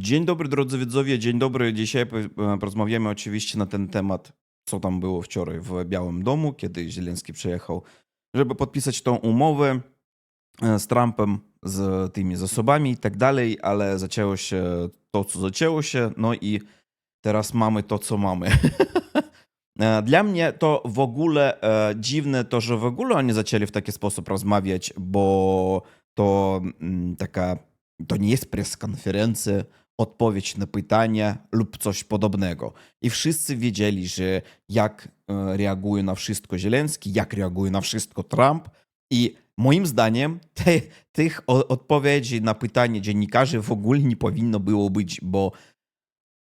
Dzień dobry drodzy widzowie, dzień dobry. Dzisiaj po- porozmawiamy oczywiście na ten temat, co tam było wczoraj w Białym Domu, kiedy Zieleński przyjechał, żeby podpisać tą umowę e, z Trumpem, z tymi zasobami i tak dalej, ale zaczęło się to, co zaczęło się, no i teraz mamy to, co mamy. E, Dla mnie to w ogóle e, dziwne to, że w ogóle oni zaczęli w taki sposób rozmawiać, bo to mm, taka, to nie jest preskonferencja, odpowiedź na pytania lub coś podobnego. I wszyscy wiedzieli, że jak e, reaguje na wszystko Zieleński, jak reaguje na wszystko Trump i moim zdaniem te, tych odpowiedzi na pytania dziennikarzy w ogóle nie powinno było być, bo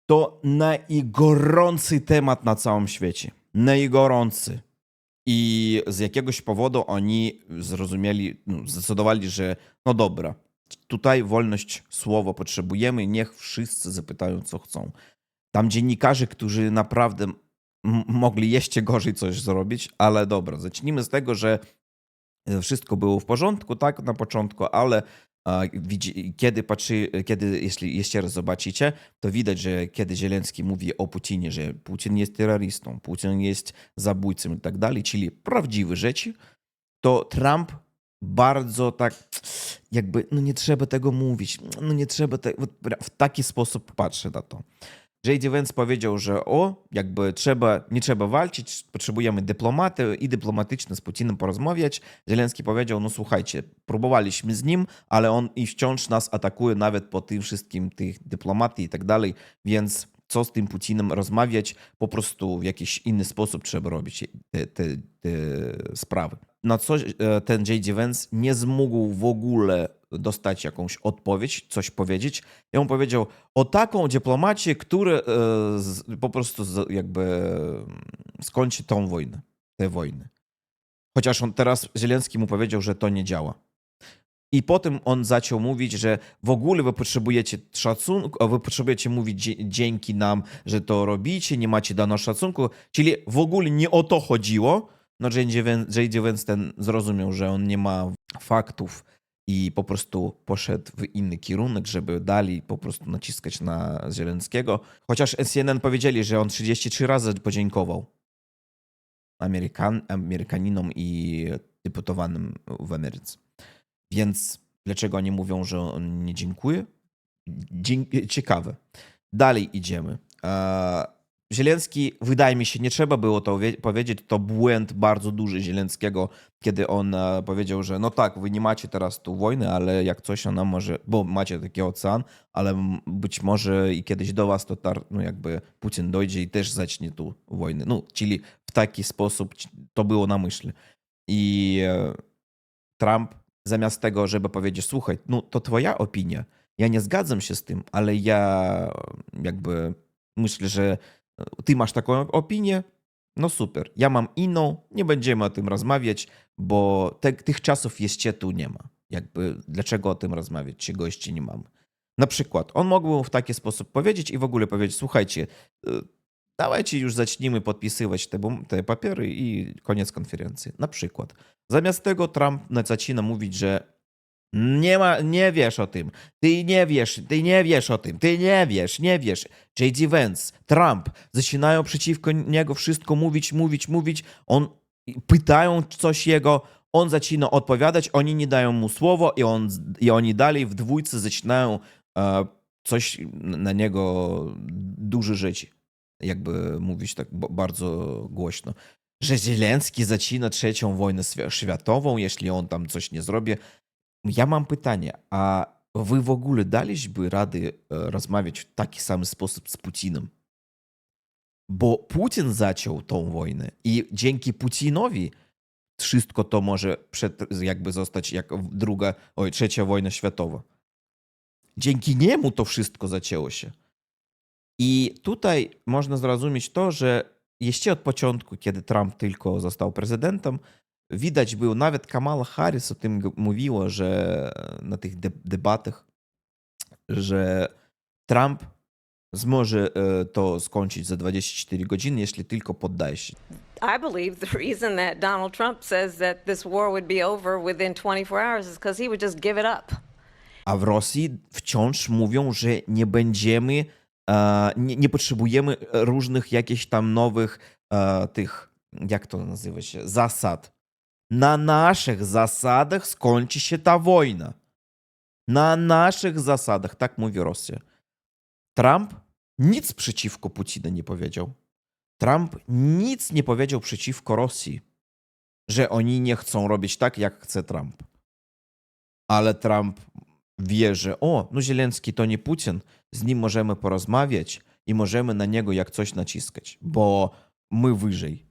to najgorący temat na całym świecie. Najgorący. I z jakiegoś powodu oni zrozumieli, no, zdecydowali, że no dobra, tutaj wolność słowa potrzebujemy, niech wszyscy zapytają, co chcą. Tam dziennikarze, którzy naprawdę mogli jeszcze gorzej coś zrobić, ale dobra, zacznijmy z tego, że e, wszystko było w porządku, tak, na początku, ale kiedy patrzy, kiedy, jeśli jeszcze raz zobaczycie, to widać, że kiedy Zieleński mówi o Putinie, że Putin jest terrorystą, Putin jest zabójcą i tak dalej, czyli prawdziwe rzeczy, to Trump bardzo tak jakby, no nie trzeba tego mówić, no nie trzeba tego, w taki sposób patrzy na to. J.D. Vance powiedział, że o, jakby trzeba, nie trzeba walczyć, potrzebujemy dyplomaty i dyplomatycznie z Putinem porozmawiać. Zielenski powiedział, no słuchajcie, próbowaliśmy z nim, ale on i wciąż nas atakuje nawet po tym wszystkim, tych dyplomaty i tak dalej, więc co z tym Putinem rozmawiać, po prostu w jakiś inny sposób trzeba robić te, te, te sprawy. Na co e, ten J.D. Vance nie zmógł w ogóle dostać jakąś odpowiedź, coś powiedzieć. I on powiedział o taką dyplomację, która e, po prostu jakby mm, skończy tą wojnę, tę wojnę. Chociaż on teraz Zielenski mu powiedział, że to nie działa. I potem on zaczął mówić, że w ogóle wy potrzebujecie szacunku, wy potrzebujecie mówić dzięki nam, że to robicie, nie macie dano szacunku. Czyli w ogóle nie o to chodziło. No J.D. Ten zrozumiał, że on nie ma faktów i po prostu poszedł w inny kierunek, żeby dalej po prostu naciskać na Zielenskiego. Chociaż CNN powiedzieli, że on 33 razy podziękował Amerykan, Amerykaninom i deputowanym w Ameryce. Więc dlaczego oni mówią, że on nie dziękuję? Dzięk- Ciekawe. Dalej idziemy. E, Zielenski, wydaje mi się, nie trzeba było to wie- powiedzieć, to błęd bardzo duży Zielenskiego, kiedy on e, powiedział, że no tak, wy nie macie teraz tu wojny, ale jak coś ona może, bo macie taki ocean, ale być może i kiedyś do was to tar, no jakby Putin dojdzie i też zacznie tu wojnę. No, czyli w taki sposób to było na myśli. I e, Trump zamiast tego, żeby powiedzieć, słuchaj, no to twoja opinia, ja nie zgadzam się z tym, ale ja jakby myślę, że ty masz taką opinię, no super, ja mam inną, nie będziemy o tym rozmawiać, bo te, tych czasów jeszcze tu nie ma. Jakby dlaczego o tym rozmawiać, czego jeszcze nie mamy. Na przykład, on mógłby w taki sposób powiedzieć i w ogóle powiedzieć, słuchajcie, y, dawajcie już zacznijmy podpisywać te, te papiery i koniec konferencji. Na przykład. Zamiast tego Trump zaczyna mówić, że nie, ma, nie wiesz o tym, ty nie wiesz, ty nie wiesz o tym, ty nie wiesz, nie wiesz. J.D. Vance, Trump zaczynają przeciwko niego wszystko mówić, mówić, mówić. On pytają coś jego, on zaczyna odpowiadać, oni nie dają mu słowo i, on, i oni dalej w dwójce zaczynają e, coś na niego duże rzeczy. Jakby mówić tak ba- bardzo głośno że Zielenski zaczyna trzecią wojnę świ- światową, jeśli on tam coś nie zrobi. Ja mam pytanie, a wy w ogóle daliśmy rady rozmawiać w taki sam sposób z Putinem? Bo Putin zaczął tą wojnę i dzięki Putinowi wszystko to może przed, jakby zostać jak druga, oj, trzecia wojna światowa. Dzięki niemu to wszystko zaczęło się. I tutaj można zrozumieć to, że jeszcze od początku, kiedy Trump tylko został prezydentem, widać było, nawet Kamala Harris o tym g- mówiła, że na tych de- debatach, że Trump zmoże to skończyć za 24 godziny, jeśli tylko poddaje się. I believe the reason that Donald Trump says that this war would be over within 24 hours is because he would just give it up. A w Rosji wciąż mówią, że nie będziemy, nie, nie potrzebujemy różnych jakichś tam nowych tych, jak to nazywa się, zasad. Naszych zasadach skończy się ta wojna. Na naszych zasadach, tak mówi Rosja. Trump nic przeciwko Putina nie powiedział. Trump nic nie powiedział przeciwko Rosji, że oni nie chcą robić tak, jak chce Trump. Ale Trump wie, że o, no Zielenski to nie Putin, z nim możemy porozmawiać i możemy na niego jak coś naciskać, bo my wyżej.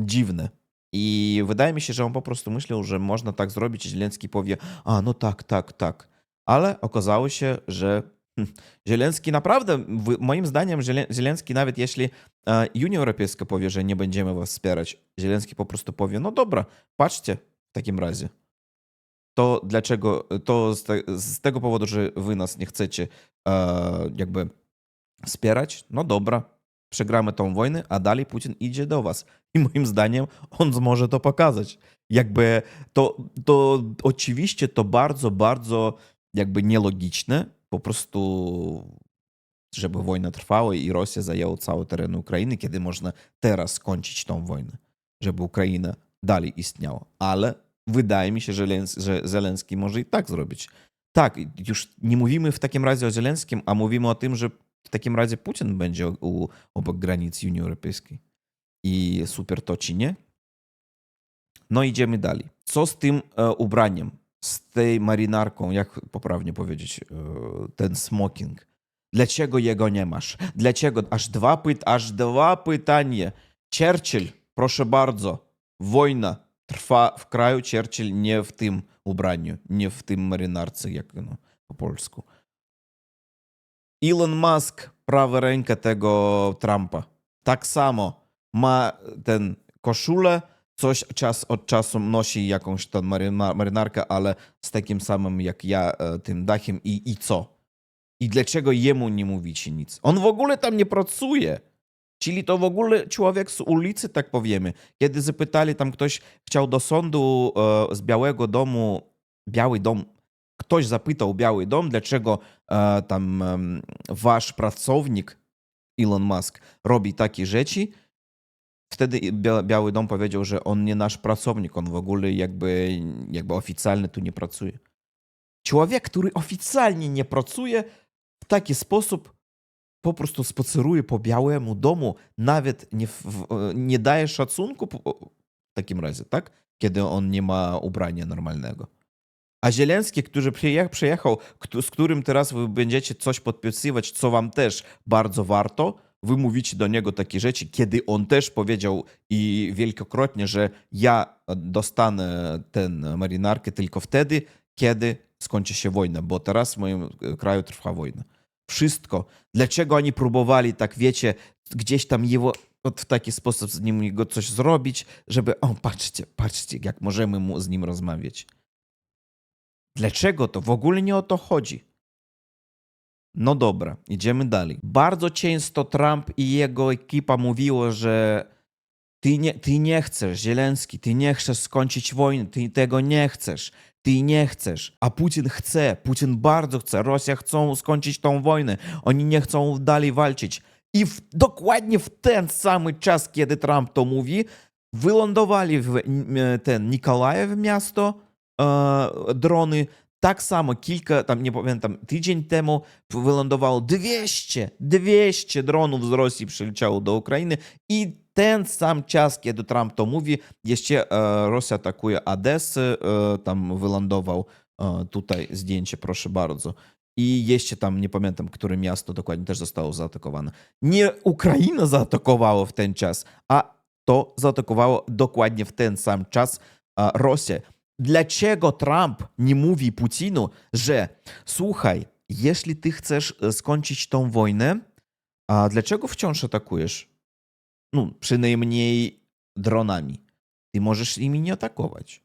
Dziwne. I wydaje mi się, że on po prostu myślał, że można tak zrobić, i Zielenski powie, a no tak, tak, tak. Ale okazało się, że hm, Zielenski naprawdę, moim zdaniem, Ziele- Zielenski nawet jeśli e, Unia Europejska powie, że nie będziemy was wspierać, Zielenski po prostu powie, no dobra, patrzcie w takim razie. To dlaczego, to z, te, z tego powodu, że wy nas nie chcecie e, jakby wspierać, no dobra, przegramy tą wojnę, a dalej Putin idzie do was. I moim zdaniem on może to pokazać. Jakby to, to oczywiście to bardzo, bardzo jakby nielogiczne, po prostu żeby wojna trwała i Rosja zajęła cały teren Ukrainy, kiedy można teraz skończyć tą wojnę, żeby Ukraina dalej istniała. Ale wydaje mi się, że, Lens, że Zelenski może i tak zrobić. Tak, już nie mówimy w takim razie o Zelenskim, a mówimy o tym, że w takim razie Putin będzie u, obok granic Unii Europejskiej. I super to czy nie? No idziemy dalej. Co z tym e, ubraniem? Z tej marynarką, jak poprawnie powiedzieć, e, ten smoking. Dlaczego jego nie masz? Dlaczego? Aż dwa, pyt, aż dwa pytania. Churchill, proszę bardzo, wojna trwa w kraju, Churchill nie w tym ubraniu, nie w tym marynarce, jak no, po polsku. Elon Musk, prawa ręka tego Trumpa. Tak samo ma ten koszulę, coś czas od czasu nosi jakąś tam maryna, marynarkę, ale z takim samym jak ja, e, tym dachem i, i co? I dlaczego jemu nie mówicie nic? On w ogóle tam nie pracuje. Czyli to w ogóle człowiek z ulicy, tak powiemy. Kiedy zapytali, tam ktoś chciał do sądu e, z Białego Domu, Biały Dom, ktoś zapytał Biały Dom, dlaczego e, tam em, wasz pracownik, Elon Musk, robi takie rzeczy. Wtedy Bia- Biały Dom powiedział, że on nie nasz pracownik, on w ogóle jakby, jakby oficjalnie tu nie pracuje. Człowiek, który oficjalnie nie pracuje, w taki sposób po prostu spaceruje po Białemu Domu, nawet nie, w, w- nie daje szacunku w takim razie, tak? Kiedy on nie ma ubrania normalnego. A Zielenski, który przyje- przyjechał, z którym teraz wy będziecie coś podpisywać, co wam też bardzo warto, wy mówicie do niego takie rzeczy, kiedy on też powiedział i wielkokrotnie, że ja dostanę ten marynarkę tylko wtedy, kiedy skończy się wojna, bo teraz w moim e, kraju trwa wojna. Wszystko. Dlaczego oni próbowali, tak wiecie, gdzieś tam jego w taki sposób z nim go coś zrobić, żeby, o patrzcie, patrzcie, jak możemy mu, z nim rozmawiać. Dlaczego to? W ogóle nie o to chodzi. No dobra, idziemy dalej. Bardzo często Trump i jego ekipa mówiło, że ty nie, ty nie chcesz, Zielenski, ty nie chcesz skończyć wojny, ty tego nie chcesz, ty nie chcesz. A Putin chce, Putin bardzo chce, Rosja chcą skończyć tą wojnę, oni nie chcą dalej walczyć. I w, dokładnie w ten samый czas, kiedy Trump to mówi, wylądowali w e, ten Nikolajew miasto e, drony. Tak samo kilka, tam nie pamiętam, tydzień temu wylądowało 200, 200 dronów z Rosji przyleciało do Ukrainy i ten sam czas, kiedy Trump to mówi, jeszcze e, Rosja atakuje Odessę, e, tam wylądował e, tutaj zdjęcie, proszę bardzo. I jeszcze tam, nie pamiętam, które miasto dokładnie też zostało zaatakowane. Nie Ukraina zaatakowała w ten czas, a to zaatakowało dokładnie w ten sam czas a, Rosja. Dlaczego Trump nie mówi Putinu, że słuchaj, jeśli ty chcesz e, skończyć tą wojnę, a dlaczego wciąż atakujesz? No, przynajmniej dronami. Ty możesz nimi nie atakować.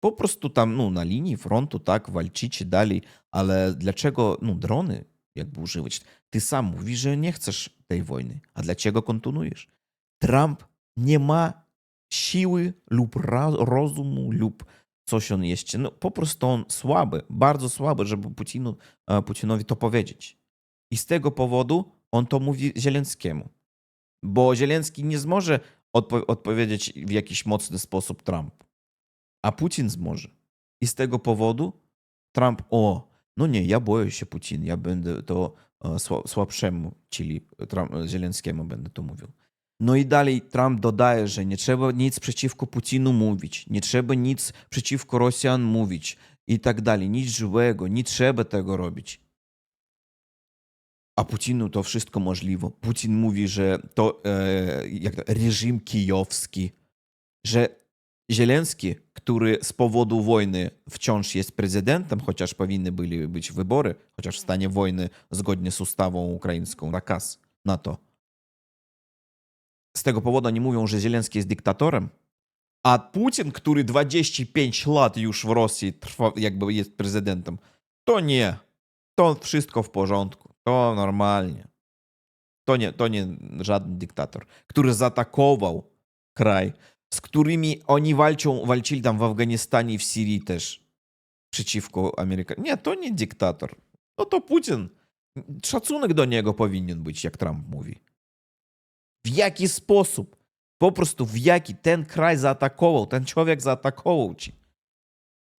Po prostu tam, no, na linii frontu, tak, walczycie dalej, ale dlaczego, no, drony jakby używać? Ty sam mówisz, że nie chcesz tej wojny, a dlaczego kontynuujesz? Trump nie ma siły lub rozumu lub coś on jeszcze. No po prostu on słaby, bardzo słaby, żeby Putinu, e, Putinowi to powiedzieć. I z tego powodu on to mówi Zielenskiemu. Bo Zielenski nie zmoże odpo- odpowiedzieć w jakiś mocny sposób Trump. A Putin zmoże. I z tego powodu Trump, o, no nie, ja boję się Putin, ja będę to e, sła- słabszemu, czyli Trump, Zielenskiemu będę to mówił. No i dalej Trump dodaje, że nie trzeba nic przeciwko Putinu mówić, nie trzeba nic przeciwko Rosjan mówić i tak dalej, nic złego, nie trzeba tego robić. A Putinu to wszystko możliwe. Putin mówi, że to e, jak to, reżim kijowski, że Zielenski, który z powodu wojny wciąż jest prezydentem, chociaż powinny byli być wybory, chociaż w stanie wojny zgodnie z ustawą ukraińską, nakaz na to. Z tego powodu oni mówią, że Zielenski jest dyktatorem, a Putin, który 25 lat już w Rosji jakby jest prezydentem, to nie. To wszystko w porządku. To normalnie. To nie, to nie żaden dyktator, który zaatakował kraj, z którymi oni walczą, walczyli tam w Afganistanie i w Syrii też przeciwko Amerykanom. Nie, to nie dyktator. No to Putin. Szacunek do niego powinien być, jak Trump mówi. W jaki sposób? Po prostu w jaki ten kraj zaatakował, ten człowiek zaatakował ci.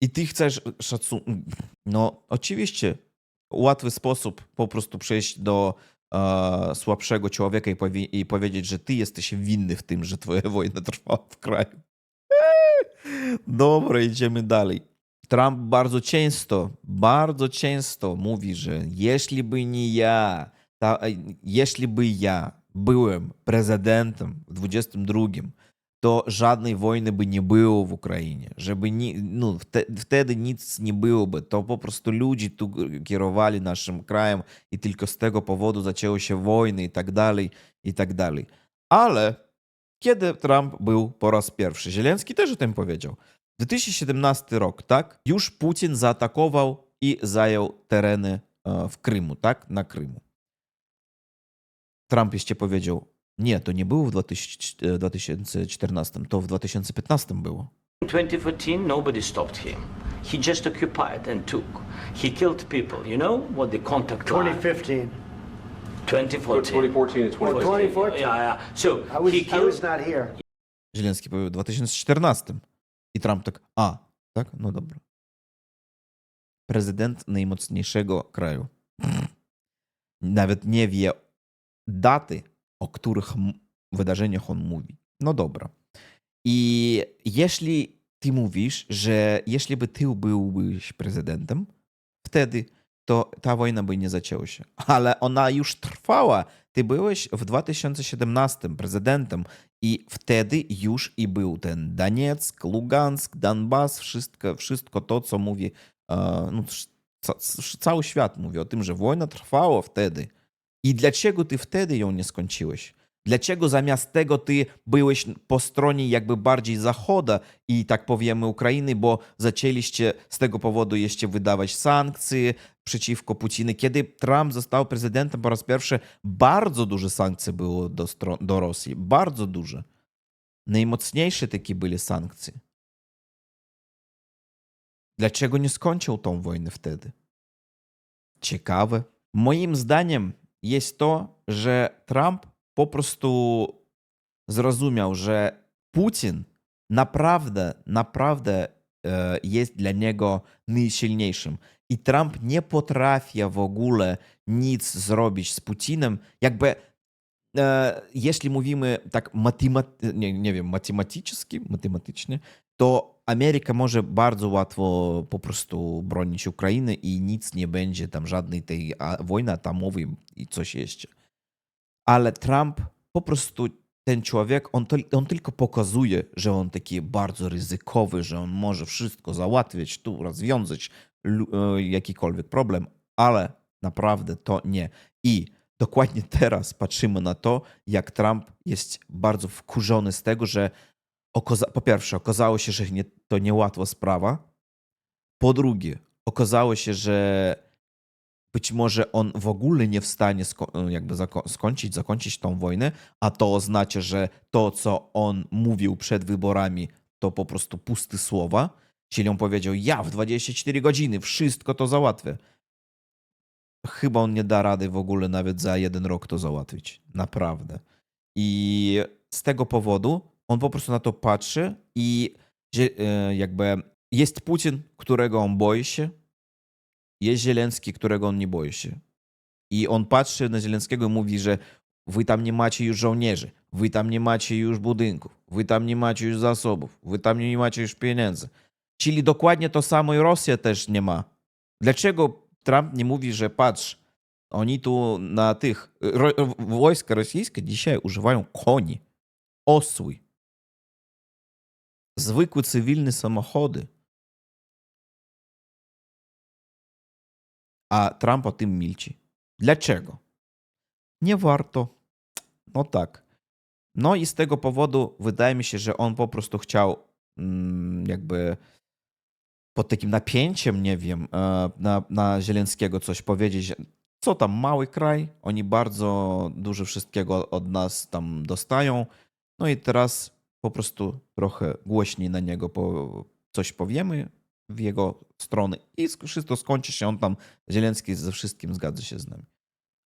I ty chcesz szacunek. No, oczywiście, łatwy sposób po prostu przejść do e, słabszego człowieka i, i powiedzieć, że ty jesteś winny w tym, że twoja wojna trwa w kraju. Dobra, idziemy dalej. Trump bardzo często, bardzo często mówi, że jeśli by nie ja, ta, e, jeśli by ja byłem prezydentem w 22, to żadnej wojny by nie było w Ukrainie, żeby ni, no, wte, wtedy nic nie byłoby. To po prostu ludzie tu kierowali naszym krajem i tylko z tego powodu zaczęły się wojny i tak dalej, i tak dalej. Ale kiedy Trump był po raz pierwszy? Zielenski też o tym powiedział. 2017 rok, tak? Już Putin zaatakował i zajął tereny e, w Krymu, tak? Na Krymu. Trump jeszcze powiedział, nie, to nie było w 2000 e, 2014, to w 2015 było. In 2014, nobody stopped him. He just occupied and took. He killed people. You know what the contact line? 2015. 2014. 2014 and 2015. 2014. Yeah, yeah. So I was, he I killed. was not here. Powiedział w 2014. I Trump tak, a, tak? No dobra. Prezydent najmocniejszego kraju. Nawet nie wie daty, o których wydarzeniach on mówi. No dobra. I jeśli ty mówisz, że jeśli by ty byłbyś prezydentem, wtedy to ta wojna by nie zaczęła się. Ale ona już trwała. Ty byłeś w 2017 prezydentem i wtedy już i był ten Donieck, Lugansk, Donbas, wszystko, wszystko to, co mówi, e, no, ca, cały świat mówi o tym, że wojna trwała wtedy. I dlaczego ty wtedy ją nie skończyłeś? Dlaczego zamiast tego ty byłeś po stronie jakby bardziej Zachoda i tak powiemy Ukrainy, bo zaczęliście z tego powodu jeszcze wydawać sankcje przeciwko Putiny. Kiedy Trump został prezydentem po raz pierwszy, bardzo duże sankcje było do, do Rosji. Bardzo duże. Najmocniejsze takie były sankcje. Dlaczego nie skończył tą wojnę wtedy? Ciekawe. Moim zdaniem jest to, że Trump po prostu zrozumiał, że Putin naprawdę, naprawdę e, jest dla niego najsilniejszym. I Trump nie potrafi w ogóle nic zrobić z Putinem. Jakby, e, jeśli mówimy tak nie, nie wiem, matematycznie, matematycznie, to Ameryka może bardzo łatwo po prostu bronić Ukrainy i nic nie będzie tam żadnej tej wojny atomowej i coś jeszcze. Ale Trump po prostu ten człowiek, on, to, on tylko pokazuje, że on taki bardzo ryzykowy, że on może wszystko załatwić, tu rozwiązać e, jakikolwiek problem, ale naprawdę to nie. I dokładnie teraz patrzymy na to, jak Trump jest bardzo wkurzony z tego, że okaza- po pierwsze, okazało się, że nie, to niełatwa sprawa. Po drugie, okazało się, że być może on w ogóle nie w stanie sko- jakby zako- skończyć, zakończyć tą wojnę, a to oznacza, że to, co on mówił przed wyborami, to po prostu puste słowa. Czyli on powiedział, ja w 24 godziny wszystko to załatwię. Chyba on nie da rady w ogóle nawet za jeden rok to załatwić. Naprawdę. I z tego powodu on po prostu na to patrzy i e, jakby jest Putin, którego on boi się, jest Zielenski, którego on nie boi się. I on patrzy na Zielenskiego i mówi, że wy tam nie macie już żołnierzy, wy tam nie macie już budynków, wy tam nie macie już zasobów, wy tam nie macie już pieniędzy. Czyli dokładnie to samo i Rosja też nie ma. Dlaczego Trump nie mówi, że patrz, oni tu na tych. Ro, wojska rosyjskie dzisiaj używają koni, osły, zwykłe cywilne samochody. A Trump o tym milczy. Dlaczego? Nie warto. No tak. No i z tego powodu wydaje mi się, że on po prostu chciał mm, jakby pod takim napięciem, nie wiem, e, na, na Zielenskiego coś powiedzieć. Co tam, mały kraj, oni bardzo dużo wszystkiego od nas tam dostają. No i teraz po prostu trochę głośniej na niego po, coś powiemy w jego stronę i wszystko skończy się, on tam, Zielenski ze wszystkim zgadza się z nami.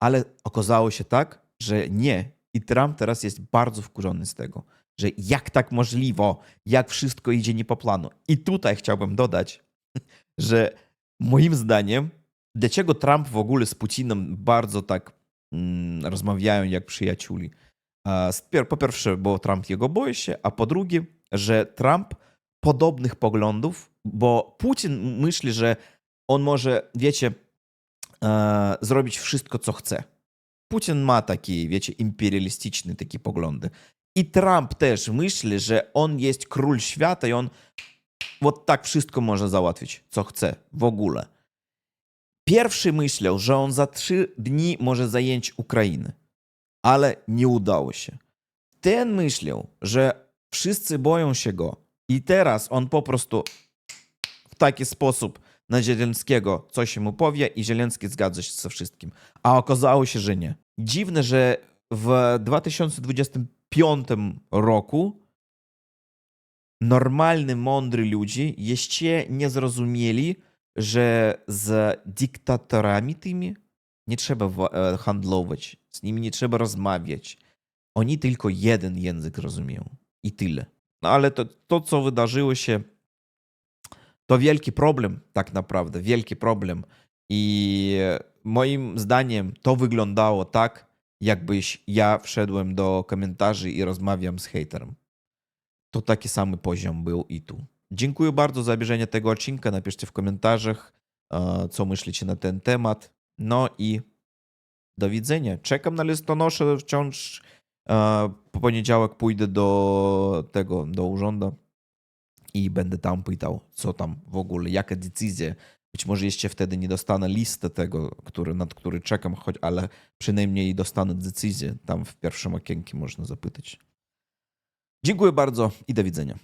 Ale okazało się tak, że nie. I Trump teraz jest bardzo wkurzony z tego, że jak tak możliwe, jak wszystko idzie nie po planu. I tutaj chciałbym dodać, że moim zdaniem, dlaczego Trump w ogóle z Putinem bardzo tak mm, rozmawiają jak przyjaciółmi? A, z pier- Po pierwsze, bo Trump jego boi się, a po drugie, że Trump podobnych poglądów, bo Putin myśli, że on może, wiecie, e, zrobić wszystko, co chce. Putin ma takie, wiecie, imperialistyczne takie poglądy. I Trump też myśli, że on jest król świata i on вот tak wszystko może załatwić, co chce w ogóle. Pierwszy myślał, że on za trzy dni może zająć Ukrainę, ale nie udało się. Ten myślał, że wszyscy boją się go i teraz on po prostu w taki sposób na Zielenskiego coś mu powie i Zielenski zgadza się ze wszystkim. A okazało się, że nie. Dziwne, że w 2025 roku normalni, mądrzy ludzie jeszcze nie zrozumieli, że z dyktatorami tymi nie trzeba e, handlować, z nimi nie trzeba rozmawiać. Oni tylko jeden język rozumieją i tyle. No ale to, to co wydarzyło się, to wielki problem, tak naprawdę, wielki problem. I moim zdaniem to wyglądało tak, jakbyś ja wszedłem do komentarzy i rozmawiam z hejterem. To taki sam poziom był i tu. Dziękuję bardzo za obejrzenie tego odcinka. Napiszcie w komentarzach, e, co myślicie na ten temat. No i do widzenia. Czekam na listonosze wciąż. E, Po poniedziałek pójdę do tego, do urzędu i będę tam pytał, co tam w ogóle, jaka decyzja. Być może jeszcze wtedy nie dostanę listy tego, który, nad który czekam, choć, ale przynajmniej dostanę decyzję. Tam w pierwszym okienku można zapytać. Dziękuję bardzo i do widzenia.